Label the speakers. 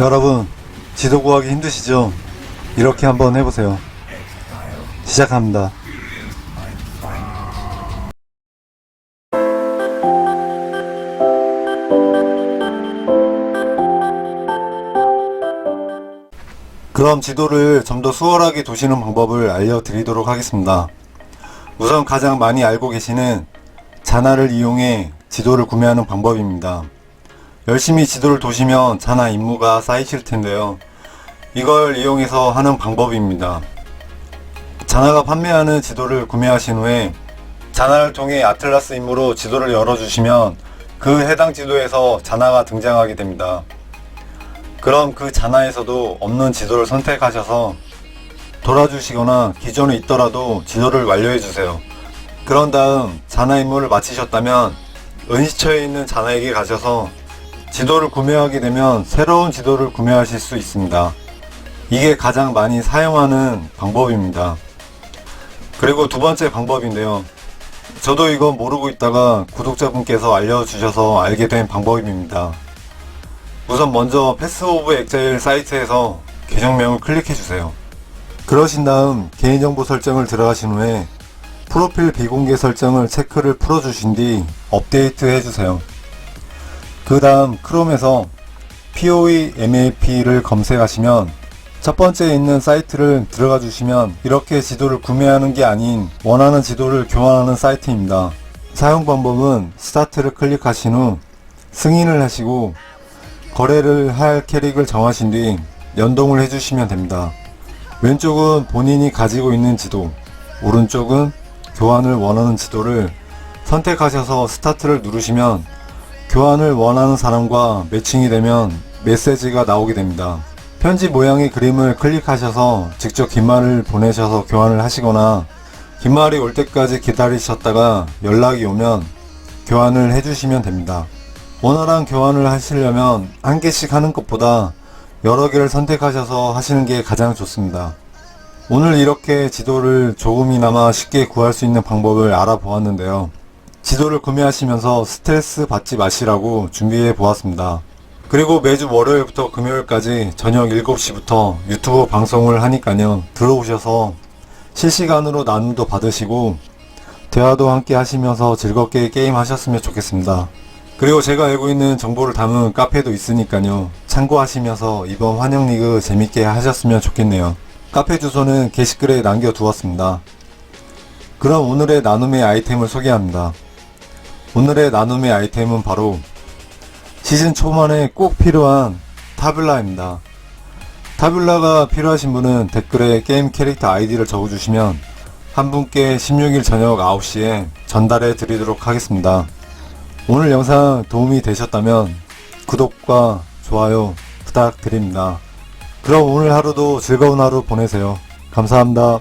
Speaker 1: 여러분, 지도 구하기 힘드시죠? 이렇게 한번 해보세요. 시작합니다. 그럼 지도를 좀 더 수월하게 도시는 방법을 알려드리도록 하겠습니다. 우선 가장 많이 알고 계시는 자나를 이용해 지도를 구매하는 방법입니다. 열심히 지도를 도시면 자나 임무가 쌓이실 텐데요. 이걸 이용해서 하는 방법입니다. 자나가 판매하는 지도를 구매하신 후에 자나를 통해 아틀라스 임무로 지도를 열어주시면 그 해당 지도에서 자나가 등장하게 됩니다. 그럼 그 자나에서도 없는 지도를 선택하셔서 돌아주시거나 기존에 있더라도 지도를 완료해 주세요. 그런 다음 자나 임무를 마치셨다면 은시처에 있는 자나에게 가셔서 지도를 구매하게 되면 새로운 지도를 구매하실 수 있습니다. 이게 가장 많이 사용하는 방법입니다. 그리고 두 번째 방법인데요. 저도 이건 모르고 있다가 구독자분께서 알려주셔서 알게 된 방법입니다. 우선 먼저 패스 오브 엑자일 사이트에서 계정명을 클릭해 주세요. 그러신 다음 개인정보 설정을 들어가신 후에 프로필 비공개 설정을 체크를 풀어주신 뒤 업데이트 해주세요. 그 다음 크롬에서 POE MAP를 검색하시면 첫 번째에 있는 사이트를 들어가 주시면 이렇게 지도를 구매하는 게 아닌 원하는 지도를 교환하는 사이트입니다. 사용 방법은 스타트를 클릭하신 후 승인을 하시고 거래를 할 캐릭을 정하신 뒤 연동을 해주시면 됩니다. 왼쪽은 본인이 가지고 있는 지도, 오른쪽은 교환을 원하는 지도를 선택하셔서 스타트를 누르시면 교환을 원하는 사람과 매칭이 되면 메시지가 나오게 됩니다. 편지 모양의 그림을 클릭하셔서 직접 긴말을 보내셔서 교환을 하시거나 긴말이 올 때까지 기다리셨다가 연락이 오면 교환을 해주시면 됩니다. 원활한 교환을 하시려면 한 개씩 하는 것보다 여러 개를 선택하셔서 하시는 게 가장 좋습니다. 오늘 이렇게 지도를 조금이나마 쉽게 구할 수 있는 방법을 알아보았는데요. 지도를 구매하시면서 스트레스 받지 마시라고 준비해 보았습니다. 그리고 매주 월요일부터 금요일까지 저녁 7시부터 유튜브 방송을 하니까요. 들어오셔서 실시간으로 나눔도 받으시고 대화도 함께 하시면서 즐겁게 게임 하셨으면 좋겠습니다. 그리고 제가 알고 있는 정보를 담은 카페도 있으니까요. 참고하시면서 이번 환영리그 재밌게 하셨으면 좋겠네요. 카페 주소는 게시글에 남겨두었습니다. 그럼 오늘의 나눔의 아이템을 소개합니다. 오늘의 나눔의 아이템은 바로 시즌 초반에 꼭 필요한 타블라입니다. 타블라가 필요하신 분은 댓글에 게임 캐릭터 아이디를 적어주시면 한 분께 16일 저녁 9시에 전달해 드리도록 하겠습니다. 오늘 영상 도움이 되셨다면 구독과 좋아요 부탁드립니다. 그럼 오늘 하루도 즐거운 하루 보내세요. 감사합니다.